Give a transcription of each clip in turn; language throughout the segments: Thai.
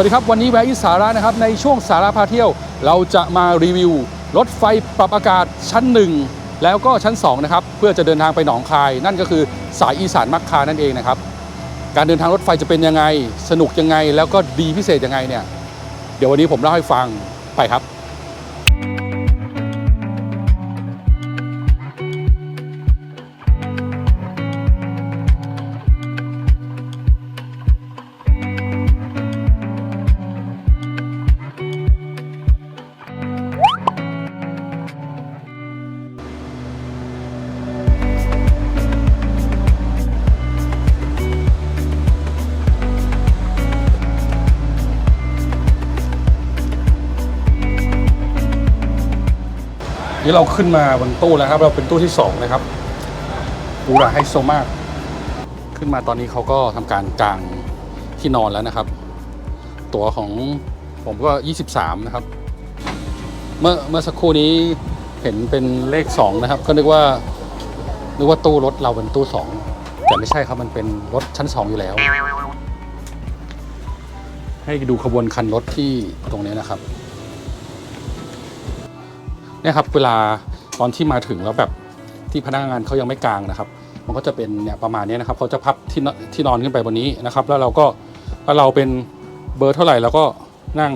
วัสดีครับ วันนี้แวะอิสาระนะครับ ในช่วงสาระพาเที่ยว เราจะมารีวิว รถไฟปรับอากาศชั้น 1 แล้วก็ชั้น 2 นะครับ เพื่อจะเดินทางไปหนองคาย นั่นก็คือสายอีสานมักคานั่นเองนะครับ การเดินทางรถไฟจะเป็นยังไง สนุกยังไง แล้วก็ดีพิเศษยังไงเนี่ย เดี๋ยววันนี้ผมเล่าให้ฟังไปครับ นี่เราขึ้นมาบนตู้แล้วครับเราเป็นตู้ที่2นะครับดูระไฮโซมาก ขึ้นมาตอนนี้เขาก็ทำการกางที่นอนแล้วนะครับ ตั๋วของผมก็ 23 นะครับ เมื่อเมื่อสักครู่นี้เห็นเป็นเลข 2 นะครับ ก็นึกว่านึกว่าตู้รถเราเป็นตู้ 2 แต่ไม่ใช่ครับมันเป็นรถชั้น 2 อยู่แล้ว ให้ดูขบวนคันรถที่ตรงนี้นะครับ เนี่ยครับเวลาตอนที่มาถึงแล้วแบบที่พนักงานเขายังไม่กางนะครับ มันก็จะเป็นเนี่ยประมาณนี้นะครับเขาจะพับที่นที่นอนขึ้นไปบนนี้นะครับ แล้วเราก็ถ้าเราเป็นเบอร์เท่าไหร่เราก็นั่ง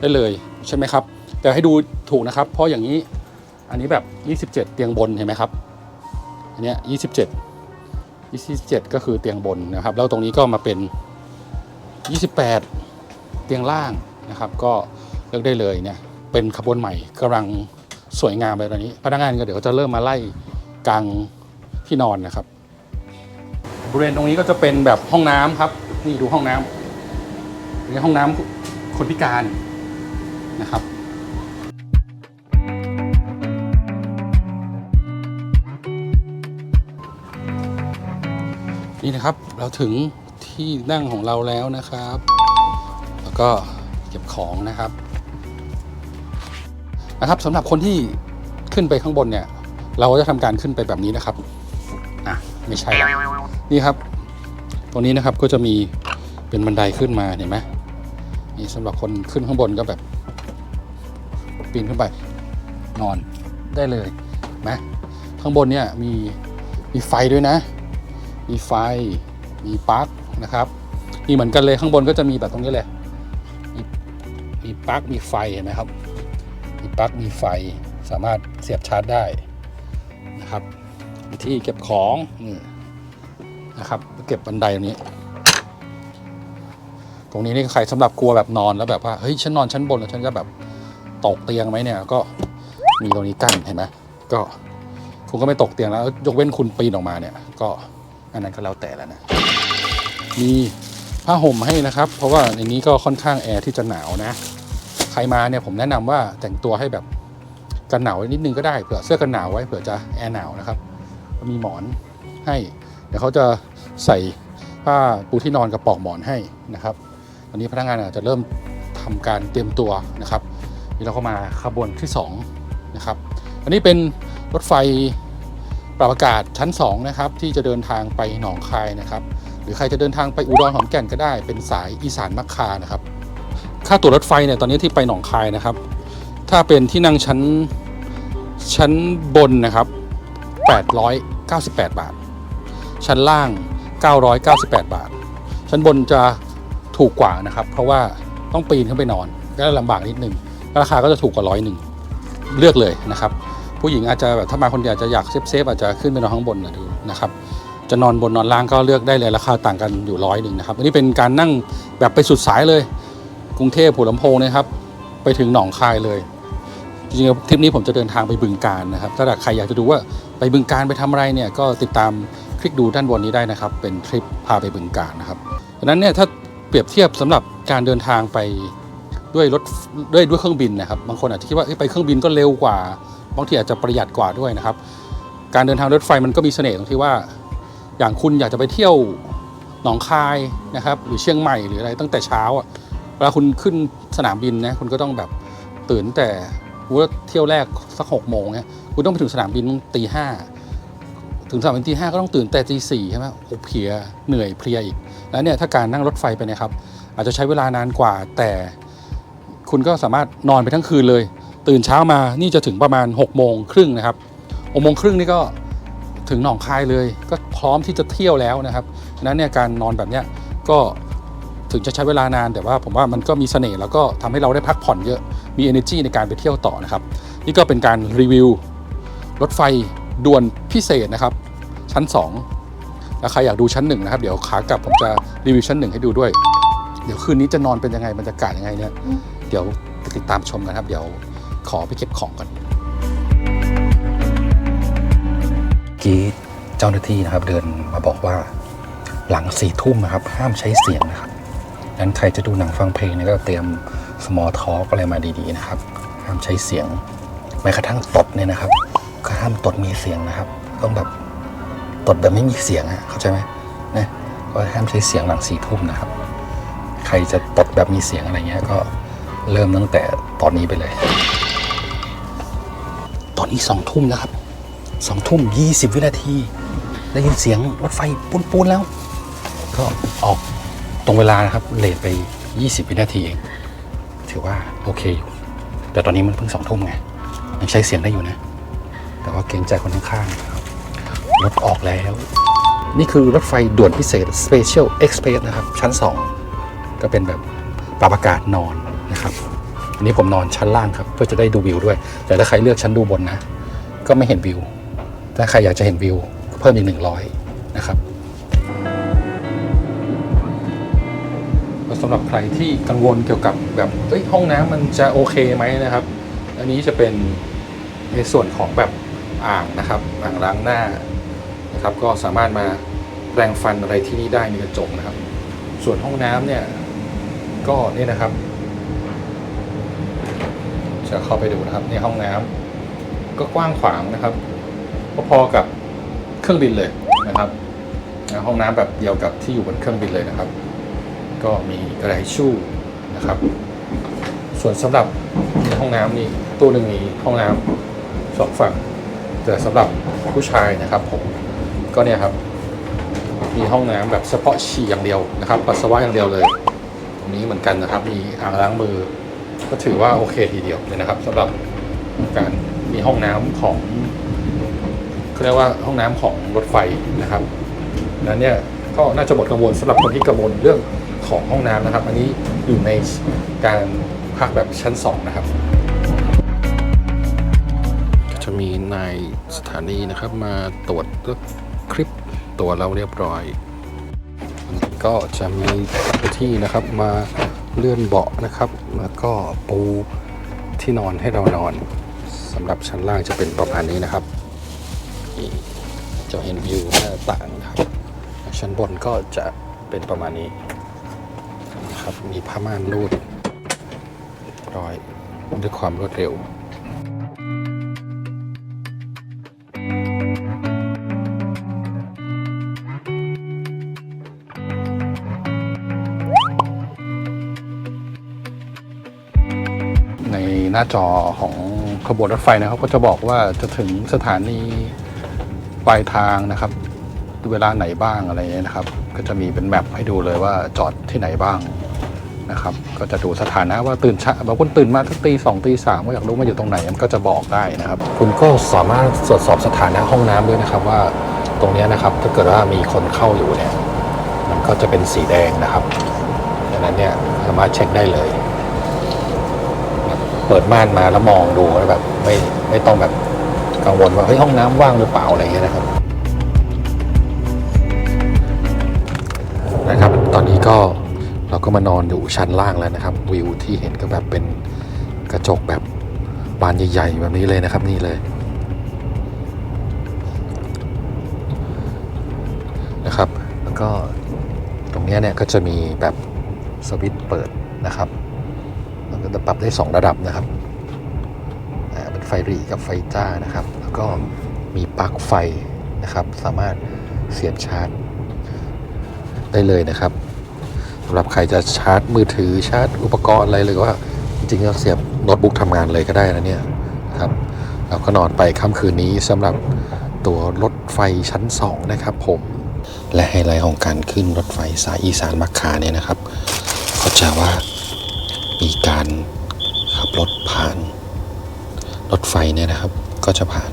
ได้เลยใช่ไหมครับ แต่ให้ดูถูกนะครับ เพราะอย่างนี้อันนี้แบบ 27 เตียงบนเห็นไหมครับอันเนี้ย27 27 ก็คือเตียงบนนะครับ แล้วตรงนี้ก็มาเป็น 28 เตียงล่างนะครับ ก็เลือกได้เลยเนี่ย เป็นขบวนใหม่กำลังสวยงามเลยตอนนี้ พนักงานก็เดี๋ยวจะเริ่มมาไล่กลางที่นอนนะครับบริเวณตรงนี้ก็จะเป็นแบบห้องน้ำครับ นี่ดูห้องน้ำนี่ห้องน้ำคนพิการนะครับนี่นะครับเราถึงที่นั่งของเราแล้วนะครับ แล้วก็เก็บของนะครับ นะครับสำหรับคนที่ขึ้นไปข้างบนเนี่ย เราก็จะทำการขึ้นไปแบบนี้นะครับอะไม่ใช่ละนี่ครับ ตรงนี้นะครับก็จะมีเป็นบันไดขึ้นมาเห็นไหมนี่สำหรับคนขึ้นข้างบนก็แบบ ปีนขึ้นไปนอนได้เลยนไหมข้างบนเนี่ยมีมีไฟด้วยนะ มีไฟมีปลั๊กนะครับนี่เหมือนกันเลยข้างบนก็จะมีแบบตรงนี้เลยมีมีปลั๊กมีไฟเห็นไหมครับ มีปลั๊กมีไฟสามารถเสียบชาร์จได้นะครับ ที่เก็บของนี่นะครับ เก็บบันไดนี้ ตรงนี้นี่ใครสำหรับกลัวแบบนอนแล้วแบบว่าเฮ้ยฉันนอนชั้นบนแล้วฉันจะแบบตกเตียงไหมเนี่ย ก็มีตรงนี้กั้นเห็นไหมก็คุณก็ไม่ตกเตียงแล้ว ยกเว้นคุณปีนออกมาเนี่ย ก็อันนั้นก็แล้วแต่แล้วนะมีผ้าห่มให้นะครับ เพราะว่าในนี้ก็ค่อนข้างแอร์ที่จะหนาวนะ ใครมาเนี่ยผมแนะนำว่าแต่งตัวให้แบบกันหนาวนิดนึงก็ได้เผื่อเสื้อกันหนาวไว้เผื่อจะแอร์หนาวนะครับมีหมอนให้เดี๋ยวเขาจะใส่ผ้าปูที่นอนกับปลอกหมอนให้นะครับตอนนี้พนักงานอาจจะเริ่มทำการเตรียมตัวนะครับนี่เราก็มาขบวนที่2นะครับอันนี้เป็นรถไฟปรับอากาศชั้น2นะครับที่จะเดินทางไปหนองคายนะครับ หรือใครจะเดินทางไปอุดรขอนแก่นก็ได้ เป็นสายอีสานมักคานะครับ ค่าตั๋วรถไฟเนี่ยตอนนี้ที่ไปหนองคายนะครับ ถ้าเป็นที่นั่งชั้นชั้นบนนะครับ 898 บาท ชั้นล่าง 998 บาท ชั้นบนจะถูกกว่านะครับ เพราะว่าต้องปีนขึ้นไปนอนก็ลำบากนิดนึงราคาก็จะถูกกว่าร้อยหนึ่งเลือกเลยนะครับ ผู้หญิงอาจจะแบบถ้ามาคนเดียวอาจจะอยากเซฟเซฟๆอาจจะขึ้นไปนอนข้างบนนะดูนะครับจะนอนบนนอนล่างก็เลือกได้เลยราคาต่างกันอยู่ร้อยหนึ่งนะครับอันนี้เป็นการนั่งแบบไปสุดสายเลย กรุงเทพหัวลำโพงนะครับ ไปถึงหนองคายเลยจริงๆทริปนี้ผมจะเดินทางไปบึงการนะครับ ถ้าใครอยากจะดูว่าไปบึงการไปทำอะไรเนี่ยก็ติดตามคลิกดูด้านบนนี้ได้นะครับ เป็นทริปพาไปบึงการนะครับดังนั้นเนี่ยถ้าเปรียบเทียบสำหรับการเดินทางไปด้วยรถด้วยด้วยเครื่องบินนะครับ บางคนอาจจะคิดว่าไปเครื่องบินก็เร็วกว่า บางทีอาจจะประหยัดกว่าด้วยนะครับ การเดินทางรถไฟมันก็มีเสน่ห์ตรงที่ว่า อย่างคุณอยากจะไปเที่ยวหนองคายนะครับ หรือเชียงใหม่หรืออะไรตั้งแต่เช้าอะ เวลาคุณขึ้นสนามบินนะคุณก็ต้องแบบตื่นแต่ว่าเที่ยวแรกสักหกโมงเนี่ยคุณต้องไปถึงสนามบินตีห้าถึงสนามบินตีห้าก็ต้องตื่นแต่ตีสี่ใช่ไหมโอ้เพลียเหนื่อยเพลียอีกแล้วเนี่ยถ้าการนั่งรถไฟไปนะครับ อาจจะใช้เวลานานกว่า แต่คุณก็สามารถนอนไปทั้งคืนเลย ตื่นเช้ามานี่จะถึงประมาณ6กโมงครึ่งนะครับหกโมงครึ่งนี่ก็ถึงหนองคายเลย ก็พร้อมที่จะเที่ยวแล้วนะครับฉะนั้นเนี่ยการนอนแบบเนี้ยก็ ถึงจะใช้เวลานาน แต่ว่าผมว่ามันก็มีเสน่ห์แล้วก็ทำให้เราได้พักผ่อนเยอะมี energy ในการไปเที่ยวต่อนะครับ นี่ก็เป็นการรีวิวรถไฟด่วนพิเศษนะครับ ชั้น 2 แล้วใครอยากดูชั้น 1 นะครับ เดี๋ยวขากลับผมจะรีวิวชั้น 1 ให้ดูด้วย เดี๋ยวคืนนี้จะนอนเป็นยังไงบรรยากาศยังไงเนี่ยเดี๋ยวติดตามชมกันครับ เดี๋ยวขอไปเก็บของก่อนกี้เจ้าหน้าที่นะครับ เดินมาบอกว่าหลังสี่ทุ่มนะครับ ห้ามใช้เสียงนะครับ งั้นใครจะดูหนังฟังเพลงเนี่ยก็เตรียมสมอลทอ k อะไรมาดีๆนะครับห้ามใช้เสียงแม้กระทั่งตดเนี่ยนะครับ ก็ห้ามตดมีเสียงนะครับ ต้องแบบตดแบบไม่มีเสียงอะเข้าใจไหมนะก็ห้ามใช้เสียงหลังสี่ทุ่มนะครับ ใครจะตดแบบมีเสียงอะไรเงี้ยก็เริ่มตั้งแต่ตอนนี้ไปเลย ตอนนี้สองทุ่มแล้วครับสองทุ่มยี่สิบวินาทีได้ยินเสียงรถไฟปูนปูนๆแล้ว ก็ออก ตรงเวลานะครับเลทไป 20 วินาทีเอง ถือว่าโอเคอยู่ แต่ตอนนี้มันเพิ่งสองทุ่มไง ยังใช้เสียงได้อยู่นะ แต่ว่าเกรงใจคนข้างๆนะครับรถออกแล้ว นี่คือรถไฟด่วนพิเศษ Special Express นะครับ ชั้น 2 ก็เป็นแบบปรับอากาศนอนนะครับอันนี้ผมนอนชั้นล่างครับ เพื่อจะได้ดูวิวด้วย แต่ถ้าใครเลือกชั้นดูบนนะ ก็ไม่เห็นวิว ถ้าใครอยากจะเห็นวิว เพิ่มอีก 100 นะครับ สำหรับใครที่กังวลเกี่ยวกับแบบเอ้ยห้องน้ำมันจะโอเคไหมนะครับ อันนี้จะเป็นในส่วนของแบบอ่างนะครับอ่างล้างหน้านะครับ ก็สามารถมาแปรงฟันอะไรที่นี่ได้มีกระจกนะครับ ส่วนห้องน้ำเนี่ยก็นี่นะครับ จะเข้าไปดูนะครับในห้องน้ำก็กว้างขวางนะครับพอๆกับเครื่องบินเลยนะครับ ห้องน้ำแบบเดียวกับที่อยู่บนเครื่องบินเลยนะครับ ก็มีกระดาษทิชชู่นะครับ ส่วนสำหรับในห้องน้ำนี่ตู้หนึ่งมีห้องน้ำสองฝั่งแต่สำหรับผู้ชายนะครับผมก็เนี่ยครับ มีห้องน้ำแบบเฉพาะฉี่อย่างเดียวนะครับ ปัสสาวะอย่างเดียวเลยตรงนี้เหมือนกันนะครับ มีอ่างล้างมือ ก็ถือว่าโอเคทีเดียวเลยนะครับสำหรับการมีห้องน้ำของเขาเรียกว่าห้องน้ำของรถไฟนะครับนั้นเนี่ยก็น่าจะหมดกังวลสำหรับคนที่กังวลเรื่อง ของห้องน้ำนะครับ อันนี้อยู่ในการพักแบบชั้น 2 นะครับ จะมีนายสถานีนะครับมาตรวจคลิปตัวเราเรียบร้อย ก็จะมีเจ้าหน้าที่นะครับมาเลื่อนเบาะนะครับ แล้วก็ปูที่นอนให้เรานอนสำหรับชั้นล่างจะเป็นประมาณนี้นะครับจะเห็นวิวหน้าต่างนะครับ ชั้นบนก็จะเป็นประมาณนี้ ครับ มีผ้าม่านรูดร้อยด้วยความรวดเร็วในหน้าจอของขบวนรถไฟนะครับ ก็จะบอกว่าจะถึงสถานีปลายทางนะครับ เวลาไหนบ้างอะไรเงี้ยนะครับ ก็จะมีเป็นแมปให้ดูเลยว่าจอดที่ไหนบ้าง นะครับ ก็จะดูสถานะว่าตื่นเช้าบางคนตื่นมาสักตีสองตีสามก็อยากรู้ว่าอยู่ตรงไหนมันก็จะบอกได้นะครับ คุณก็สามารถตรวจสอบสถานะห้องน้ำด้วยนะครับว่าตรงนี้นะครับถ้าเกิดว่ามีคนเข้าอยู่เนี่ยมันก็จะเป็นสีแดงนะครับดังนั้นเนี่ยสามารถเช็คได้เลย เปิดม่านมาแล้วมองดูแล้วแบบไม่ไม่ต้องแบบกังวลว่าเฮ้ยห้องน้ำว่างหรือเปล่าอะไรเงี้ยนะครับนะครับ ตอนนี้ก็ เราก็มานอนอยู่ชั้นล่างแล้วนะครับ วิวที่เห็นก็แบบเป็นกระจกแบบบานใหญ่ๆแบบนี้เลยนะครับนี่เลยนะครับ แล้วก็ตรงเนี้ยเนี่ยก็จะมีแบบสวิตช์เปิดนะครับมันก็จะปรับได้ 2 ระดับนะครับเป็นไฟรีกับไฟจ้านะครับ แล้วก็มีปลั๊กไฟนะครับ สามารถเสียบชาร์จได้เลยนะครับ สำหรับใครจะชาร์จมือถือชาร์จอุปกรณ์อะไรหรือว่าจริงๆก็เสียบโน้ตบุ๊กทำงานเลยก็ได้นะเนี่ยครับเราก็นอนไปค่ำคืนนี้สำหรับตัวรถไฟชั้น 2 นะครับผม และไฮไลท์ของการขึ้นรถไฟสายอีสานมักคาเนี่ยนะครับ ก็จะว่ามีการขับรถผ่าน รถไฟเนี่ยนะครับ ก็จะผ่าน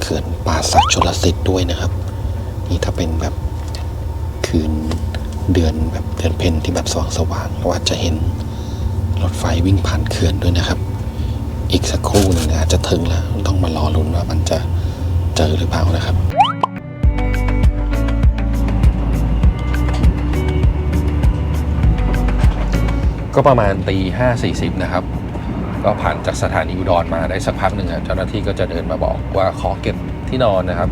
เขื่อนป่าสักชลสิทธิ์ด้วยนะครับ นี่ถ้าเป็นแบบ เดือนแบบเดือนเพ็ญที่แบบสว่างสว่างๆเราอาจจะเห็นรถไฟวิ่งผ่านเขื่อนด้วยนะครับ อีกสักครู่หนึ่งอาจจะถึงแล้วต้องมารอลุ้นว่ามันจะเจอหรือเปล่านะครับก็ประมาณตีห้าสี่สิบนะครับ ก็ผ่านจากสถานีอุดรมาได้สักพักหนึ่งเจ้าหน้าที่ก็จะเดินมาบอกว่าขอเก็บที่นอนนะครับ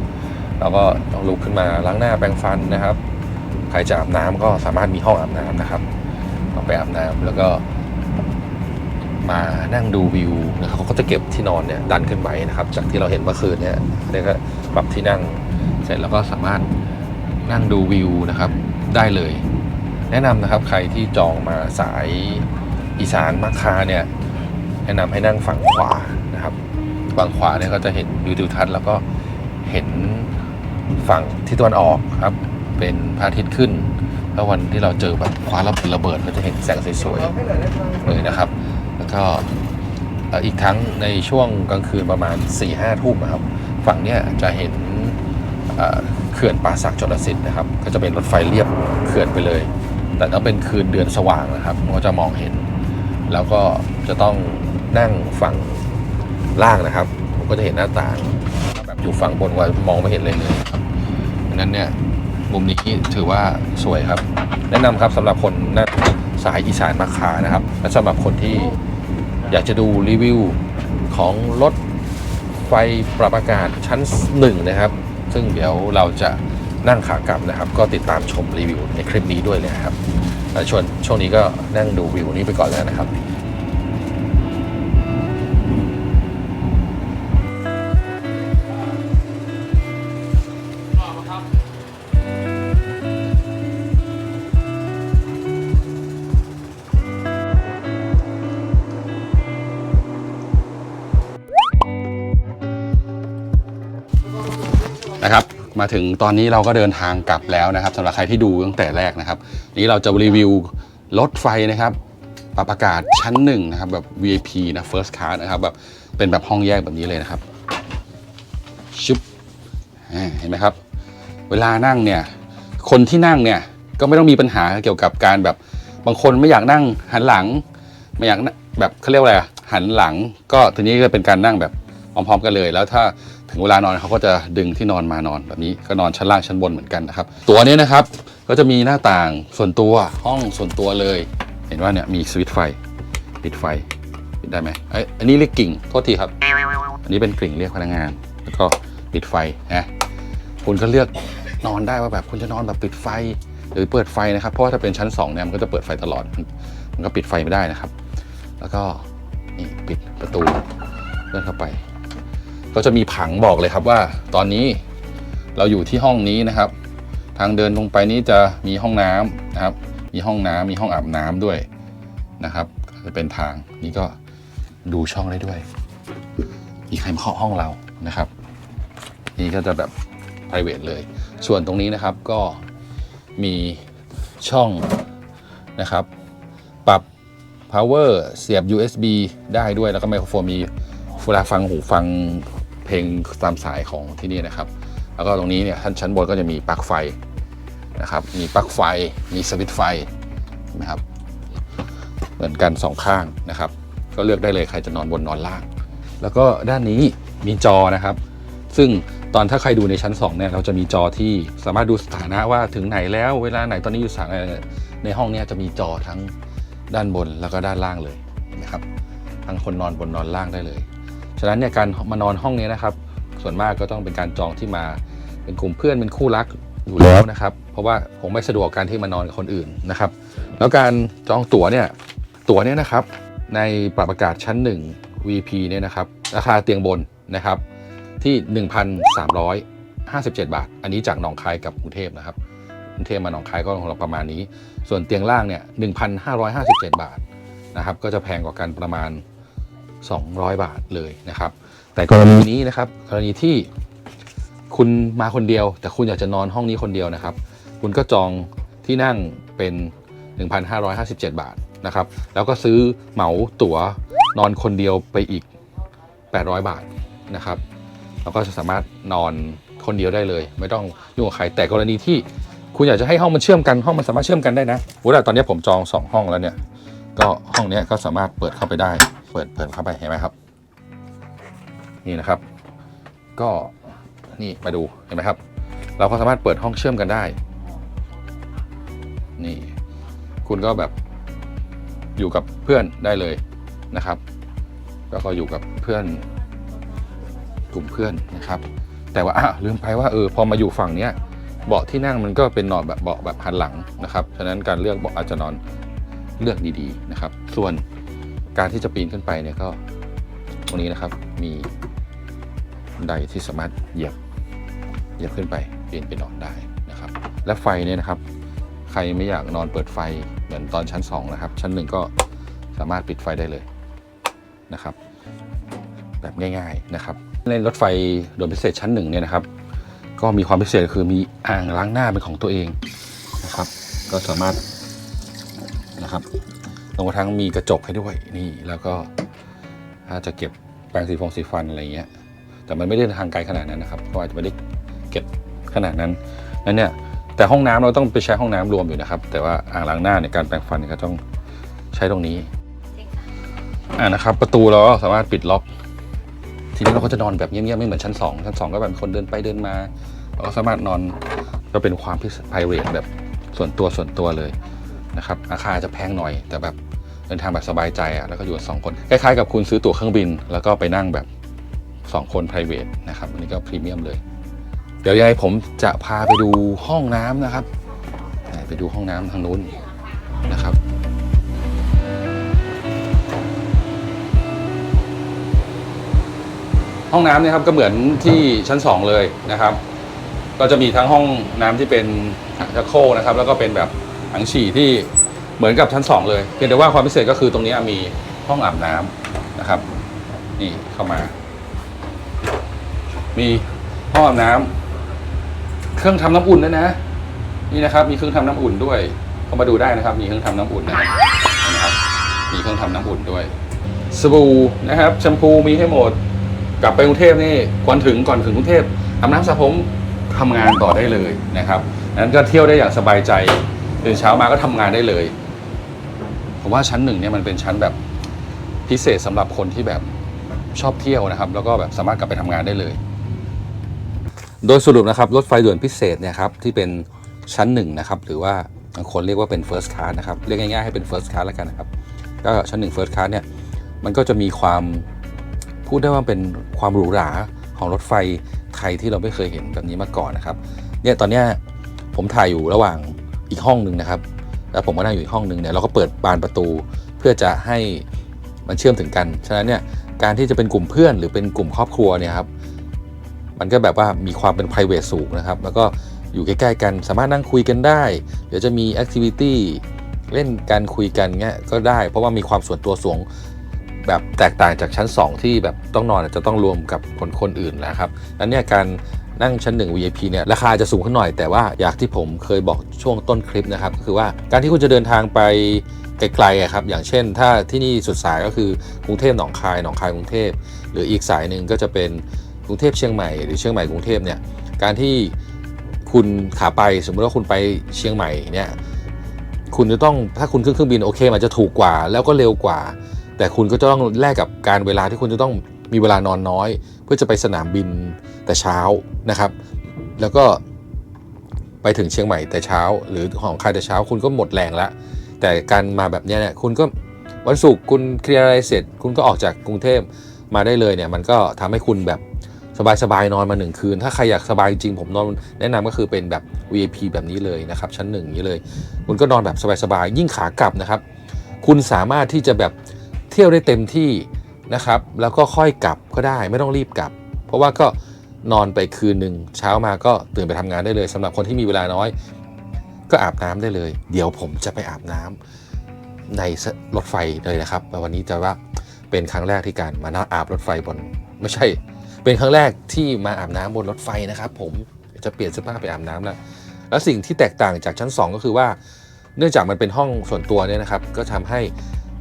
เราก็ต้องลุกขึ้นมาล้างหน้าแปรงฟันนะครับ ใครจะอาบน้ำก็สามารถมีห้องอาบน้ำนะครับก็ไปอาบน้ำแล้วก็ มานั่งดูวิวนะครับเขาก็จะเก็บที่นอนเนี่ยดันขึ้นไปนะครับ จากที่เราเห็นเมื่อคืนเนี่ยเรียกว่าปรับที่นั่งเสร็จแล้วก็สามารถนั่งดูวิวนะครับได้เลย แนะนำนะครับใครที่จองมาสายอีสานมักคาเนี่ยแนะนำให้นั่งฝั่งขวานะครับฝั่งขวาเนี่ยก็จะเห็นวิวทิวทัศน์แล้วก็เห็นฝั่งที่ตะวันออกครับ เป็นพระอาทิตย์ขึ้น แล้ววันที่เราเจอแบบคว้าระเบิดระเบิดก็จะเห็นแสงสวยๆเลยนะครับ แล้วก็อีกทั้งในช่วงกลางคืนประมาณ4ี่ห้าทุ่มครับ ฝั่งเนี้ยจะเห็นเขื่อนป่าสักชลสิทธิ์นะครับ ก็จะเป็นรถไฟเรียบเขื่อนไปเลย แต่ต้องเป็นคืนเดือนสว่างนะครับก็จะมองเห็น แล้วก็จะต้องนั่งฝั่งล่างนะครับผมก็จะเห็นหน้าต่างแบบอยู่ฝั่งบนว่ามองไม่เห็นเลยเลยครับนั้นเนี่ย มุมนี้ถือว่าสวยครับ แนะนำครับสำหรับคนนั่งสายอีสานมาขานะครับ และสำหรับคนที่อยากจะดูรีวิวของรถไฟปรับอากาศชั้นหนึ่งนะครับ ซึ่งเดี๋ยวเราจะนั่งขากลับนะครับ ก็ติดตามชมรีวิวในคลิปนี้ด้วยเลยนะครับชวงช่วงนี้ก็นั่งดูวิวนี้ไปก่อนแล้วนะครับ นะครับ มาถึงตอนนี้เราก็เดินทางกลับแล้วนะครับสำหรับใครที่ดูตั้งแต่แรกนะครับนี้เราจะรีวิวรถไฟนะครับปรับอากาศชั้นหนึ่งนะครับแบบ VIP นะ First Class นะครับแบบเป็นแบบห้องแยกแบบนี้เลยนะครับชุบเห็นไหมครับ เวลานั่งเนี่ยคนที่นั่งเนี่ยก็ไม่ต้องมีปัญหาเกี่ยวกับการแบบบางคนไม่อยากนั่งหันหลัง ไม่อยากแบบเขาเรียกว่าอะไรอะหันหลัง ก็ทีนี้ก็เป็นการนั่งแบบพร้อมๆกันเลย แล้วถ้า ถึงเวลานอนเขาก็จะดึงที่นอนมานอนแบบนี้ก็นอนชั้นล่างชั้นบนเหมือนกันนะครับ ตัวนี้นะครับก็จะมีหน้าต่างส่วนตัวห้องส่วนตัวเลย เห็นว่าเนี่ยมีสวิตช์ไฟปิดไฟปิดได้ไหมเอ้อันนี้เรียกกิ่งโทษทีครับ อันนี้เป็นกริ่งเรียกพนักงาน แล้วก็ปิดไฟนะคุณก็เลือกนอนได้ว่าแบบคุณจะนอนแบบปิดไฟหรือเปิดไฟนะครับ เพราะว่าถ้าเป็นชั้น2เนี่ยมันก็จะเปิดไฟตลอด มันก็ปิดไฟไม่ได้นะครับ แล้วก็นี่ปิดประตูเลื่อนเข้าไป ก็จะมีผังบอกเลยครับว่าตอนนี้เราอยู่ที่ห้องนี้นะครับ ทางเดินลงไปนี้จะมีห้องน้ำนะครับ มีห้องน้ำมีห้องอาบน้ำด้วยนะครับจะเป็นทางนี้ก็ดูช่องได้ด้วยมีใครมาเคาะห้องเรานะครับ นี่ก็จะแบบ private เลย ส่วนตรงนี้นะครับก็มีช่องนะครับ ปรับ power เสียบ USB ได้ด้วยแล้วก็ไมโครโฟนมีเวลาฟังหูฟัง เพลงตามสายของที่นี่นะครับ แล้วก็ตรงนี้เนี่ยชั้นชั้นบนก็จะมีปลั๊กไฟนะครับ มีปลั๊กไฟ มีสวิตช์ไฟนไหมครับ เหมือนกันสองข้างนะครับ ก็เลือกได้เลยใครจะนอนบนนอนล่าง แล้วก็ด้านนี้มีจอนะครับ ซึ่งตอนถ้าใครดูในชั้น2เนี่ยเราจะมีจอที่สามารถดูสถานะว่าถึงไหนแล้วเวลาไหนตอนนี้อยู่สถานะในห้องเนี้จะมีจอทั้งด้านบนแล้วก็ด้านล่างเลยเห็นไหมครับ ทั้งคนนอนบนนอนล่างได้เลย ฉะนั้นเนี่ยการมานอนห้องนี้นะครับ ส่วนมากก็ต้องเป็นการจองที่มาเป็นกลุ่มเพื่อนเป็นคู่รักอยู่แล้วนะครับ เพราะว่าคงไม่สะดวกการที่มานอนกับคนอื่นนะครับ แล้วการจองตั๋วเนี่ยตั๋วเนี่ยนะครับ ในปรับอากาศชั้น 1 VP เนี่ยนะครับ ราคาเตียงบนนะครับที่ 1,357 บาท อันนี้จากหนองคายกับกรุงเทพนะครับกรุงเทพมาหนองคายก็ของเราประมาณนี้ ส่วนเตียงล่างเนี่ย1,557 บาทนะครับ ก็จะแพงกว่ากันประมาณ 200 บาทเลยนะครับ แต่กรณีนี้นะครับ กรณีที่คุณมาคนเดียว แต่คุณอยากจะนอนห้องนี้คนเดียวนะครับ คุณก็จองที่นั่งเป็น 1,557 บาทนะครับ แล้วก็ซื้อเหมาตั๋วนอนคนเดียวไปอีก 800 บาทนะครับแล้วก็จะสามารถนอนคนเดียวได้เลย ไม่ต้องยุ่งกับใครแต่กรณีที่คุณอยากจะให้ห้องมันเชื่อมกันห้องมันสามารถเชื่อมกันได้นะโอ้แต่ตอนนี้ผมจองสองห้องแล้วเนี่ย ก็ห้องเนี้ยก็สามารถเปิดเข้าไปได้ เปิดเปิดเข้าไปเห็นไหมครับ นี่นะครับ ก็นี่มาดูเห็นไหมครับ เราก็สามารถเปิดห้องเชื่อมกันได้ นี่ คุณก็แบบอยู่กับเพื่อนได้เลยนะครับ แล้วก็อยู่กับเพื่อนกลุ่มเพื่อนนะครับ แต่ว่าอะลืมไปว่าเออพอมาอยู่ฝั่งเนี้ยเบาะที่นั่งมันก็เป็นนอนแบบเบาะแบบหันหลังนะครับ ฉะนั้นการเลือกเบาะอาจจะนอนเลือกดีๆนะครับ ส่วน การที่จะปีนขึ้นไปเนี่ยก็ตรงนี้นะครับมีบันไดที่สามารถเหยียบเหยียบขึ้นไปเปลี่ยนไปนอนได้นะครับ และไฟเนี่ยนะครับ ใครไม่อยากนอนเปิดไฟเหมือนตอนชั้น 2 นะครับ ชั้นหนึ่งก็สามารถปิดไฟได้เลยนะครับ แบบง่าย ๆนะครับ ในรถไฟโดยพิเศษชั้นหนึ่งเนี่ยนะครับ ก็มีความพิเศษคือมีอ่างล้างหน้าเป็นของตัวเองนะครับ ก็สามารถนะครับ รวมกระทั่งมีกระจกให้ด้วยนี่แล้วก็ถ้าจะเก็บแปรงสีฟงสีฟันอะไรเงี้ย แต่มันไม่ได้ทางไกลขนาดนั้นนะครับ เพราะอาจจะไม่ได้เก็บขนาดนั้นนั้นเนี่ยแต่ห้องน้ำเราต้องไปใช้ห้องน้ำรวมอยู่นะครับ แต่ว่าอ่างล้างหน้าในยการแปรงฟันเนี่ยก็ต้องใช้ตรงนี้อ่านะครับ ประตูเราก็สามารถปิดล็อก ทีนี้เราก็จะนอนแบบเงียบๆไม่เหมือนชั้น 2 ชั้น 2 ก็แบบคนเดินไปเดินมาเราก็สามารถนอนก็เป็นความพิเศษไพรเวทแบบส่วนตัวส่วนตัวเลยนะครับ ราคาจะแพงหน่อยแต่แบบ เดินทางแบบสบายใจอะแล้วก็อยู่กันสองคน คล้ายๆกับคุณซื้อตั๋วเครื่องบิน แล้วก็ไปนั่งแบบ 2 คน p r i v a t นะครับอันนี้ก็พรีเมียมเลย เดี๋ยวยังไงผมจะพาไปดูห้องน้ำนะครับ ไปดูห้องน้ำทางนู้นนะครับห้องน้ำเนี่ยครับก็เหมือนที่ชั้น 2 เลยนะครับ ก็จะมีทั้งห้องน้ำที่เป็นชักโครกนะครับ แล้วก็เป็นแบบถังฉี่ที่ เหมือนกับชั้น 2 เลยเพียงแต่ว่าความพิเศษก็คือตรงนี้มีห้องอาบน้ำนะครับ นี่เข้ามา มีห้องอาบน้ำเครื่องทำน้ำอุ่นด้วยนะ นี่นะครับ มีเครื่องทำน้ำอุ่นด้วยเข้ามาดูได้นะครับ มีเครื่องทำน้ำอุ่นนะครับ มีเครื่องทำน้ำอุ่นด้วยสบู่นะครับแชมพูมีให้หมด กลับไปกรุงเทพนี่ก่อนถึงก่อนถึงกรุงเทพอาบน้ำสระผมทำงานต่อได้เลยนะครับนั้นก็เที่ยวได้อย่างสบายใจตื่นเช้ามาก็ทำงานได้เลย ผมว่าชั้นหนึ่งเนี่ยมันเป็นชั้นแบบพิเศษสำหรับคนที่แบบชอบเที่ยวนะครับ แล้วก็แบบสามารถกลับไปทำงานได้เลย โดยสรุปนะครับรถไฟด่วนพิเศษเนี่ยครับที่เป็นชั้นหนึ่งนะครับหรือว่าบางคนเรียกว่าเป็น first class นะครับเรียกง่ายๆให้เป็น first class แล้วกันนะครับก็ชั้นหนึ่ง first class เนี่ยมันก็จะมีความพูดได้ว่าเป็นความหรูหราของรถไฟไทยที่เราไม่เคยเห็นแบบนี้มาก่อนนะครับเนี่ยตอนเนี้ยผมถ่ายอยู่ระหว่างอีกห้องหนึ่งนะครับ แล้วผมก็นั่งอยู่อีกห้องหนึ่งเนี่ยเราก็เปิดบานประตูเพื่อจะให้มันเชื่อมถึงกัน ฉะนั้นเนี่ยการที่จะเป็นกลุ่มเพื่อนหรือเป็นกลุ่มครอบครัวเนี่ยครับมันก็แบบว่ามีความเป็น p r i v a t สูงนะครับ แล้วก็อยู่ใกล้ๆกันสามารถนั่งคุยกันได้ เดี๋ยวจะมี activity เล่นการคุยกันเงี้ยก็ได้ เพราะว่ามีความส่วนตัวสูงแบบแตกต่างจากชั้น 2 ที่แบบต้องนอนจะต้องรวมกับคนคนอื่นนะครับนั้นเนี่ยการ นั่งชั้น1 VIP เนี่ยราคาจะสูงขึ้นหน่อยแต่ว่าอยากที่ผมเคยบอกช่วงต้นคลิปนะครับก็คือว่าการที่คุณจะเดินทางไปไกลๆครับอย่างเช่น ถ้าที่นี่สุดสายก็คือกรุงเทพหนองคายหนองคายกรุงเทพ หรืออีกสายหนึ่งก็จะเป็นกรุงเทพเชียงใหม่หรือเชียงใหม่กรุงเทพเนี่ยการที่คุณขาไปสมมติว่าคุณไปเชียงใหม่เนี่ยคุณจะต้องถ้าคุณขึ้นเครื่องบินโอเคมันจะถูกกว่า แล้วก็เร็วกว่า แต่คุณก็จะต้องแลกกับการเวลาที่คุณจะต้อง มีเวลานอนน้อย เพื่อจะไปสนามบินแต่เช้านะครับ แล้วก็ไปถึงเชียงใหม่แต่เช้า หรือของใครแต่เช้าคุณก็หมดแรงแล้วแต่การมาแบบนี้เนี่ยคุณก็วันศุกร์คุณเคลียร์อะไรเสร็จ คุณก็ออกจากกรุงเทพมาได้เลยเนี่ยมันก็ทำให้คุณแบบสบายๆนอนมาหนึ่งคืน ถ้าใครอยากสบายจริงผมนอนแนะนำก็คือเป็นแบบ VIP แบบนี้เลยนะครับชั้นหนึ่งนี้เลย คุณก็นอนแบบสบายๆยิ่งขากลับนะครับ คุณสามารถที่จะแบบเที่ยวได้เต็มที่ นะครับ แล้วก็ค่อยกลับก็ได้ไม่ต้องรีบกลับ เพราะว่าก็นอนไปคืนหนึ่งเช้ามาก็ตื่นไปทำงานได้เลยสำหรับคนที่มีเวลาน้อย ก็อาบน้ำได้เลย เดี๋ยวผมจะไปอาบน้ำในรถไฟเลยนะครับวันนี้จะว่าเป็นครั้งแรกที่การมานั่งอาบรถไฟบน ไม่ใช่ เป็นครั้งแรกที่มาอาบน้ำบนรถไฟนะครับ ผมจะเปลี่ยนเสื้อผ้าไปอาบน้ำแล้วแล้วสิ่งที่แตกต่างจากชั้น 2 ก็คือว่า เนื่องจากมันเป็นห้องส่วนตัวเนี่ยนะครับ ก็ทำให้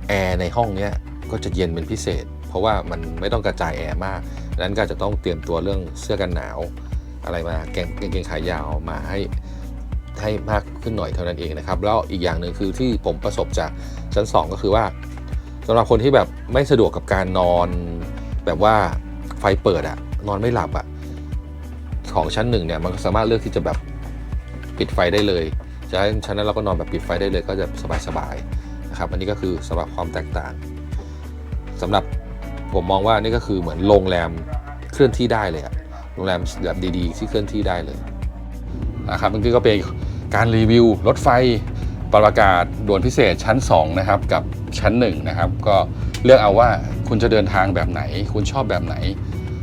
แอร์ในห้องเนี้ยก็จะเย็นเป็นพิเศษ ราะว่ามันไม่ต้องกระจายแอร์มากดังนั้นก็จะต้องเตรียมตัวเรื่องเสื้อกันหนาว อะไรมาแกงกางเกงขายาวมาให้ให้มากขึ้นหน่อยเท่านั้นเองนะครับแล้วอีกอย่างหนึ่งคือที่ผมประสบจากชั้น 2 ก็คือว่าสำหรับคนที่แบบไม่สะดวกกับการนอนแบบว่าไฟเปิดอะนอนไม่หลับอะของชั้นหนึ่งเนี่ยมันสามารถเลือกที่จะแบบปิดไฟได้เลยจะให้ชั้นนั้นเราก็นอนแบบปิดไฟได้เลยก็จะสบายๆนะครับ อันนี้ก็คือสำหรับความแตกต่างสำหรับ ผมมองว่านี่ก็คือเหมือนโรงแรมเคลื่อนที่ได้เลยอะโรงแรมแบบดีๆ ที่เคลื่อนที่ได้เลยนะครับมันก็เป็นการรีวิวรถไฟปรับอากาศด่วนพิเศษชั้น 2 นะครับ กับชั้น 1 นะครับ ก็เลือกเอาว่าคุณจะเดินทางแบบไหน คุณชอบแบบไหน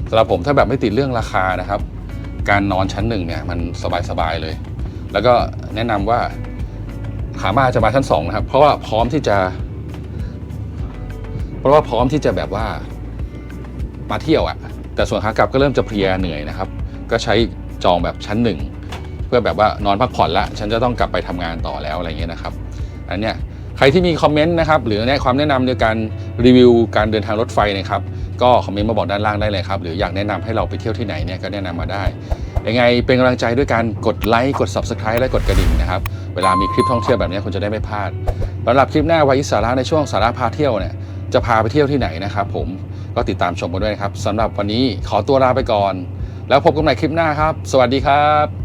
สำหรับผมถ้าแบบไม่ติดเรื่องราคานะครับ การนอนชั้น 1 เนี่ย มันสบายๆเลย แล้วก็แนะนำว่าขามาจะมาชั้น 2 นะครับ เพราะว่าพร้อมที่จะ เพราะว่าพร้อมที่จะแบบว่า มาเที่ยวอะแต่ส่วนขากลับก็เริ่มจะเพลียเหนื่อยนะครับ ก็ใช้จองแบบชั้นหนึ่งเพื่อแบบว่านอนพักผ่อนละฉันจะต้องกลับไปทำงานต่อแล้วอะไรเงี้ยนะครับ อันเนี้ยใครที่มีคอมเมนต์นะครับหรือแนะความแนะนำในการรีวิวการเดินทางรถไฟนะครับก็คอมเมนต์มาบอกด้านล่างได้เลยครับหรืออยากแนะนำให้เราไปเที่ยวที่ไหนเนี่ยก็แนะนำมาได้ยังไงเป็นกำลังใจด้วยการกดไลค์กด subscribe และกดกระดิ่งนะครับเวลามีคลิปท่องเที่ยวแบบนี้คุณจะได้ไม่พลาดสำหรับคลิปหน้าไว้สาระในช่วงสาระพาเที่ยวเนี่ยจะพาไปเที่ยวที่ไหนนะครับผม ก็ติดตามชมกันด้วยนะครับสำหรับวันนี้ขอตัวลาไปก่อน แล้วพบกันใหม่คลิปหน้าครับ สวัสดีครับ